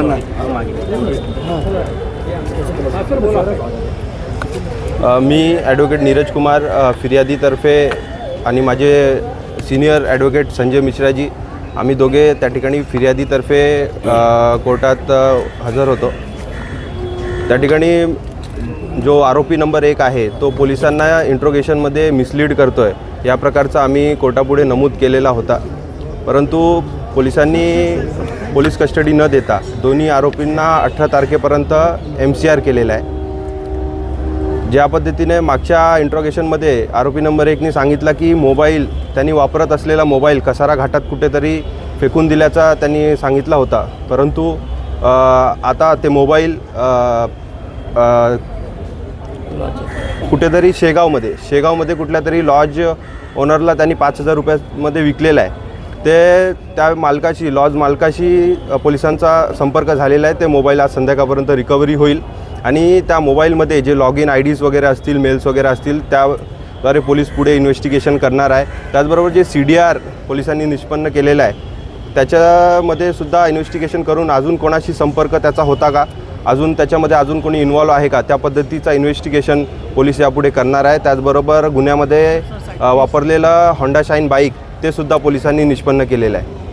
त्यांना मी ॲडव्होकेट नीरज कुमार फिर्यादीतर्फे आणि माझे सिनियर ॲडव्होकेट संजय मिश्राजी आम्ही दोघे त्या ठिकाणी फिर्यादीतर्फे कोर्टात हजर होतो. त्या ठिकाणी जो आरोपी नंबर एक आहे तो पोलिसांना इंट्रोगेशनमध्ये मिसलीड करतो आहे या प्रकारचा आम्ही कोर्टापुढे नमूद केलेला होता. परंतु पोलिसांनी पोलीस कस्टडी न देता दोन्ही आरोपींना अठरा तारखेपर्यंत एम सी आर केलेला आहे. ज्या पद्धतीने मागच्या इंट्रोगेशनमध्ये आरोपी नंबर एकने सांगितला की मोबाईल त्यांनी वापरत असलेला मोबाईल कसारा घाटात कुठेतरी फेकून दिल्याचा त्यांनी सांगितला होता. परंतु आता ते मोबाईल कुठेतरी शेगावमध्ये शेगावमध्ये कुठल्या तरी लॉज ओनरला त्यांनी पाच हजार रुपयामध्ये विकलेला आहे. ते त्या मालकाशी लॉज मालकाशी पोलिसांचा संपर्क झालेला आहे. ते मोबाईल आज संध्याकाळपर्यंत रिकव्हरी होईल. आणि त्या मोबाईलमध्ये जे लॉग इन आय डीज वगैरे असतील मेल्स वगैरे असतील त्याद्वारे पोलीस पुढे इन्व्हेस्टिगेशन करणार आहे. त्याचबरोबर जे सी डी आर पोलिसांनी निष्पन्न केलेलं आहे त्याच्यामध्ये सुद्धा इन्व्हेस्टिगेशन करून अजून कोणाशी संपर्क त्याचा होता का? अजून त्याच्यामध्ये अजून कोणी इन्वॉल्व आहे का? त्या पद्धतीचा इन्व्हेस्टिगेशन पोलीस यापुढे करणार आहे. त्याचबरोबर गुन्ह्यामध्ये वापरलेलं होंडा शाईन बाईक ते सुद्धा पोलिसांनी निष्पन्न केलेलं आहे.